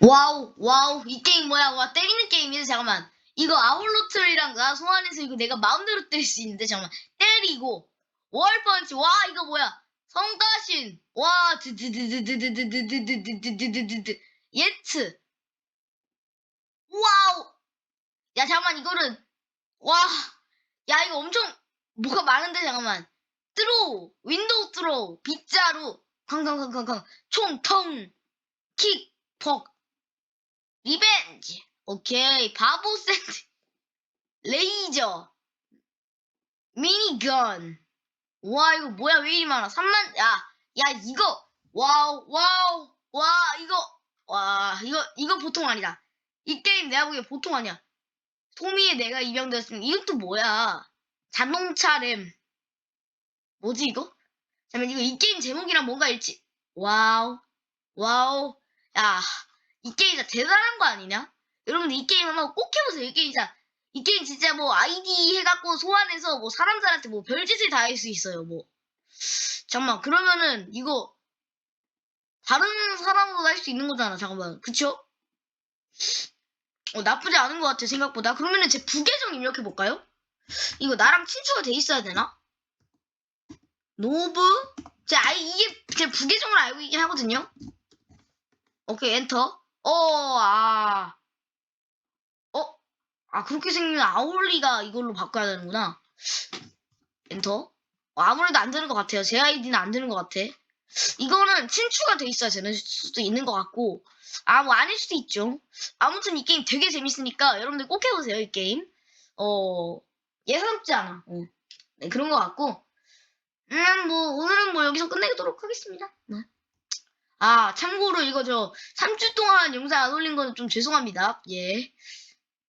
와우, 와우, 이 게임 뭐야? 와, 때리는 게임이네, 잠깐만. 이거 아울로트랑 나 소환해서 이거 내가 마음대로 때릴 수 있는데, 잠깐만. 때리고, 월펀치, 와, 이거 뭐야? 성가신, 와, 드드드드드드드드드드드드드드드드, 예트. 와우! 야, 잠깐만, 이거는, 와, 야, 이거 엄청, 뭐가 많은데, 잠깐만. 드로우, 윈도우 드로우, 빗자루, 쾅쾅쾅쾅쾅, 총통, 킥, 퍽, 리벤지. 오케이. 바보 세트. 레이저. 미니건. 와, 이거 뭐야? 왜 이리 많아? 3만, 야, 야, 이거. 와우, 와우, 와, 이거. 와, 이거, 이거 보통 아니다. 이 게임 내가 보기에 보통 아니야. 소미에 내가 입양되었으면, 이것도 뭐야? 자동차 램. 뭐지, 이거? 잠깐만, 이거 이 게임 제목이랑 뭔가 일치. 와우, 와우. 야, 이 게임 진짜 대단한 거 아니냐? 여러분들 이 게임 한번 꼭 해보세요. 이 게임 진짜 이 게임 진짜 뭐 아이디 해갖고 소환해서 뭐 사람들한테 뭐 별짓을 다 할 수 있어요. 뭐 잠깐만 그러면은 이거 다른 사람으로 할 수 있는 거잖아. 잠깐만 그쵸? 어, 나쁘지 않은 것 같아 생각보다. 그러면은 제 부계정 입력해 볼까요? 이거 나랑 친추가 돼 있어야 되나? 노브? 제 아이 이게 제 부계정을 알고 있긴 하거든요. 오케이 엔터. 어, 아. 어? 아, 그렇게 생기면 아울리가 이걸로 바꿔야 되는구나. 엔터. 어, 아무래도 안 되는 것 같아요. 제 아이디는 안 되는 것 같아. 이거는 친추가 돼 있어야 되는 수도 있는 것 같고. 아, 뭐 아닐 수도 있죠. 아무튼 이 게임 되게 재밌으니까 여러분들 꼭 해보세요, 이 게임. 어, 예사롭지 않아. 어. 네, 그런 것 같고. 음, 뭐, 오늘은 뭐 여기서 끝내도록 하겠습니다. 네. 아, 참고로 이거 저 3주 동안 영상 안 올린 거는 좀 죄송합니다. 예.